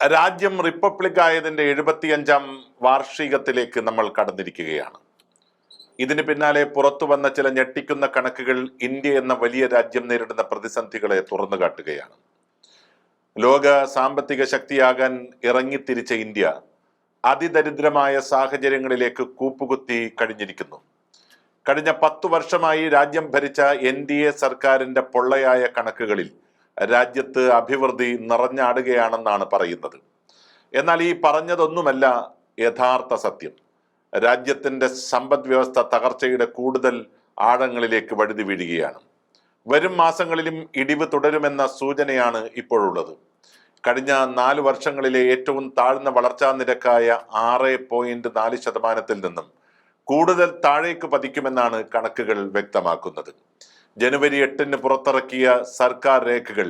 രാജ്യം റിപ്പബ്ലിക് ആയതിന്റെ എഴുപത്തിയഞ്ചാം വാർഷികത്തിലേക്ക് നമ്മൾ കടന്നിരിക്കുകയാണ്. ഇതിന് പിന്നാലെ പുറത്തു വന്ന ചില ഞെട്ടിക്കുന്ന കണക്കുകൾ ഇന്ത്യ എന്ന വലിയ രാജ്യം നേരിടുന്ന പ്രതിസന്ധികളെ തുറന്നു കാട്ടുകയാണ്. ലോക സാമ്പത്തിക ശക്തിയാകാൻ ഇറങ്ങിത്തിരിച്ച ഇന്ത്യ അതിദരിദ്രമായ സാഹചര്യങ്ങളിലേക്ക് കൂപ്പുകുത്തി കഴിഞ്ഞിരിക്കുന്നു. കഴിഞ്ഞ പത്തു വർഷമായി രാജ്യം ഭരിച്ച എൻ ഡി എ സർക്കാരിന്റെ പൊള്ളയായ കണക്കുകളിൽ രാജ്യത്ത് അഭിവൃദ്ധി നിറഞ്ഞാടുകയാണെന്നാണ് പറയുന്നത്. എന്നാൽ ഈ പറഞ്ഞതൊന്നുമല്ല യഥാർത്ഥ സത്യം. രാജ്യത്തിന്റെ സമ്പദ് വ്യവസ്ഥ തകർച്ചയുടെ കൂടുതൽ ആഴങ്ങളിലേക്ക് വഴുതി വീഴുകയാണ്. വരും മാസങ്ങളിലും ഇടിവ് തുടരുമെന്ന സൂചനയാണ് ഇപ്പോഴുള്ളത്. കഴിഞ്ഞ നാല് വർഷങ്ങളിലെ ഏറ്റവും താഴ്ന്ന വളർച്ചാ നിരക്കായ ആറ് പോയിന്റ് നാല് ശതമാനത്തിൽ നിന്നും കൂടുതൽ താഴേക്ക് പതിക്കുമെന്നാണ് കണക്കുകൾ വ്യക്തമാക്കുന്നത്. ജനുവരി എട്ടിന് പുറത്തിറക്കിയ സർക്കാർ രേഖകൾ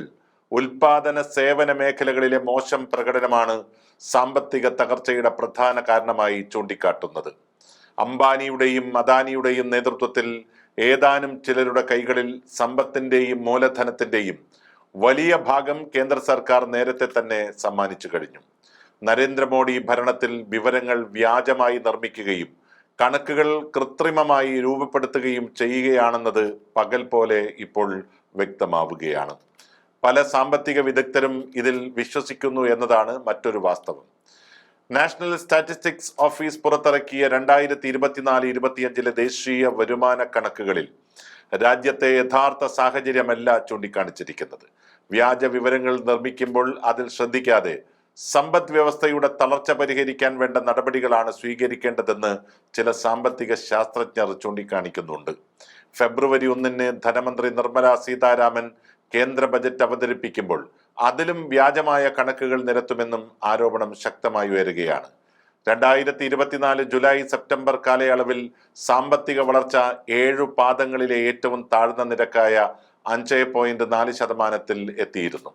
ഉൽപാദന സേവന മേഖലകളിലെ മോശം പ്രകടനമാണ് സാമ്പത്തിക തകർച്ചയുടെ പ്രധാന കാരണമായി ചൂണ്ടിക്കാട്ടുന്നത്. അംബാനിയുടെയും അദാനിയുടെയും നേതൃത്വത്തിൽ ഏതാനും ചിലരുടെ കൈകളിൽ സമ്പത്തിന്റെയും മൂലധനത്തിന്റെയും വലിയ ഭാഗം കേന്ദ്ര സർക്കാർ നേരത്തെ തന്നെ സമ്മാനിച്ചു കഴിഞ്ഞു. നരേന്ദ്രമോദി ഭരണത്തിൽ വിവരങ്ങൾ വ്യാജമായി നിർമ്മിക്കുകയും കണക്കുകൾ കൃത്രിമമായി രൂപപ്പെടുത്തുകയും ചെയ്യുകയാണെന്നത് പകൽ പോലെ ഇപ്പോൾ വ്യക്തമാവുകയാണ്. പല സാമ്പത്തിക വിദഗ്ധരും ഇതിൽ വിശ്വസിക്കുന്നു എന്നതാണ് മറ്റൊരു വാസ്തവം. നാഷണൽ സ്റ്റാറ്റിസ്റ്റിക്സ് ഓഫീസ് പുറത്തിറക്കിയ രണ്ടായിരത്തി ഇരുപത്തിനാല് ഇരുപത്തിയഞ്ചിലെ ദേശീയ വരുമാന കണക്കുകളിൽ രാജ്യത്തെ യഥാർത്ഥ സാഹചര്യമല്ല ചൂണ്ടിക്കാണിച്ചിരിക്കുന്നത്. വ്യാജ വിവരങ്ങൾ നിർമ്മിക്കുമ്പോൾ അതിൽ ശ്രദ്ധിക്കാതെ സമ്പദ് വ്യവസ്ഥയുടെ തളർച്ച പരിഹരിക്കാൻ വേണ്ട നടപടികളാണ് സ്വീകരിക്കേണ്ടതെന്ന് ചില സാമ്പത്തിക ശാസ്ത്രജ്ഞർ ചൂണ്ടിക്കാണിക്കുന്നുണ്ട്. ഫെബ്രുവരി ഒന്നിന് ധനമന്ത്രി നിർമ്മല സീതാരാമൻ കേന്ദ്ര ബജറ്റ് അവതരിപ്പിക്കുമ്പോൾ അതിലും വ്യാജമായ കണക്കുകൾ നിരത്തുമെന്നും ആരോപണം ശക്തമായി ഉയരുകയാണ്. രണ്ടായിരത്തി ഇരുപത്തിനാല് ജൂലൈ സെപ്റ്റംബർ കാലയളവിൽ സാമ്പത്തിക വളർച്ച ഏഴു പാദങ്ങളിലെ ഏറ്റവും താഴ്ന്ന നിരക്കായ അഞ്ച് പോയിന്റ് നാല് ശതമാനത്തിൽ എത്തിയിരുന്നു.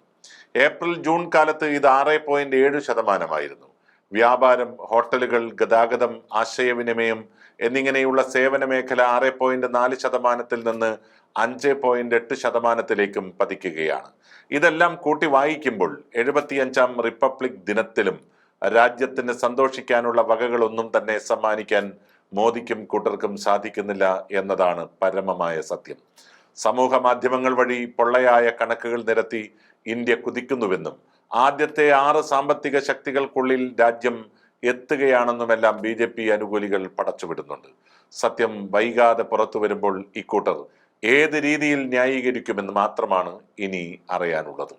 ഏപ്രിൽ ജൂൺ കാലത്ത് ഇത് ആറ് പോയിന്റ് ഏഴ് ശതമാനമായിരുന്നു. വ്യാപാരം ഹോട്ടലുകൾ ഗതാഗതം ആശയവിനിമയം എന്നിങ്ങനെയുള്ള സേവന മേഖല ആറ് പോയിന്റ് നാല് ശതമാനത്തിൽ നിന്ന് അഞ്ച് പോയിന്റ് എട്ട് ശതമാനത്തിലേക്കും പതിക്കുകയാണ്. ഇതെല്ലാം കൂട്ടി വായിക്കുമ്പോൾ എഴുപത്തിയഞ്ചാം റിപ്പബ്ലിക് ദിനത്തിലും രാജ്യത്തിന് സന്തോഷിക്കാനുള്ള വകകളൊന്നും തന്നെ സമ്മാനിക്കാൻ മോദിക്കും കൂട്ടർക്കും സാധിക്കുന്നില്ല എന്നതാണ് പരമമായ സത്യം. സമൂഹ മാധ്യമങ്ങൾ വഴി പൊള്ളയായ കണക്കുകൾ നിരത്തി ഇന്ത്യ കുതിക്കുന്നുവെന്നും ആദ്യത്തെ ആറ് സാമ്പത്തിക ശക്തികൾക്കുള്ളിൽ രാജ്യം എത്തുകയാണെന്നുമെല്ലാം ബി ജെ പി അനുകൂലികൾ പടച്ചുവിടുന്നുണ്ട്. സത്യം വൈകാതെ പുറത്തു വരുമ്പോൾ ഇക്കൂട്ടർ ഏത് രീതിയിൽ ന്യായീകരിക്കുമെന്ന് മാത്രമാണ് ഇനി അറിയാനുള്ളത്.